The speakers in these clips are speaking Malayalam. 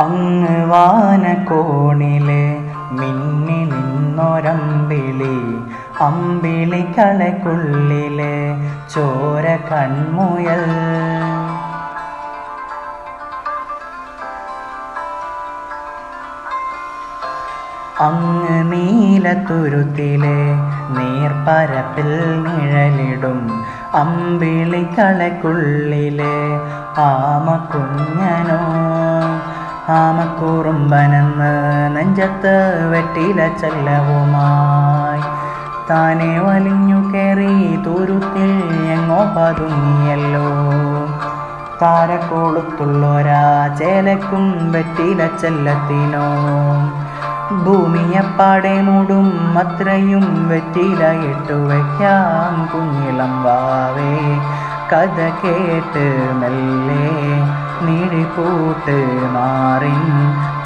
അങ്ങ് വാനക്കോണിലെ മിന്നി നിന്നൊരമ്പിളി അമ്പിളിക്കളക്കുള്ളിൽ ചോര കൺമുയൽ. അങ്ങ് നീലത്തുരുത്തിലെ നീർപ്പരപ്പിൽ നിഴലിടും അമ്പിളിക്കളക്കുള്ളിലെ ആമക്കുഞ്ഞനോ. ആമക്കുറുമ്പനെന്ന് നെഞ്ചത്ത് വെട്ടില ചെല്ലവുമായി. താനെ വലിഞ്ഞു കയറി തുരുത്തിൽ എങ്ങോ പതുങ്ങിയല്ലോ. താരക്കോളുത്തുള്ളൊരാ ചേലക്കും വെട്ടില ചെല്ലത്തിനോ. ഭൂമിയെപ്പാടെ മൂടും അത്രയും വെറ്റില ഇട്ടു വയ്ക്കാം കുഞ്ഞിളം വാവേ കഥ കേട്ട് മെല്ലെ മിഴിപ്പൂട്ട് മാറിൻ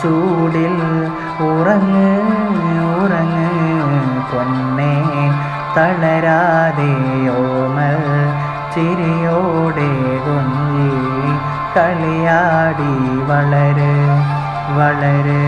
ചൂടിൽ ഉറങ്ങ് ഉറങ്ങ് പൊന്നെ തളരാതെ ഓമൽ ചിരിയോടെ കൊഞ്ചി കളിയാടി വളര് വളര്.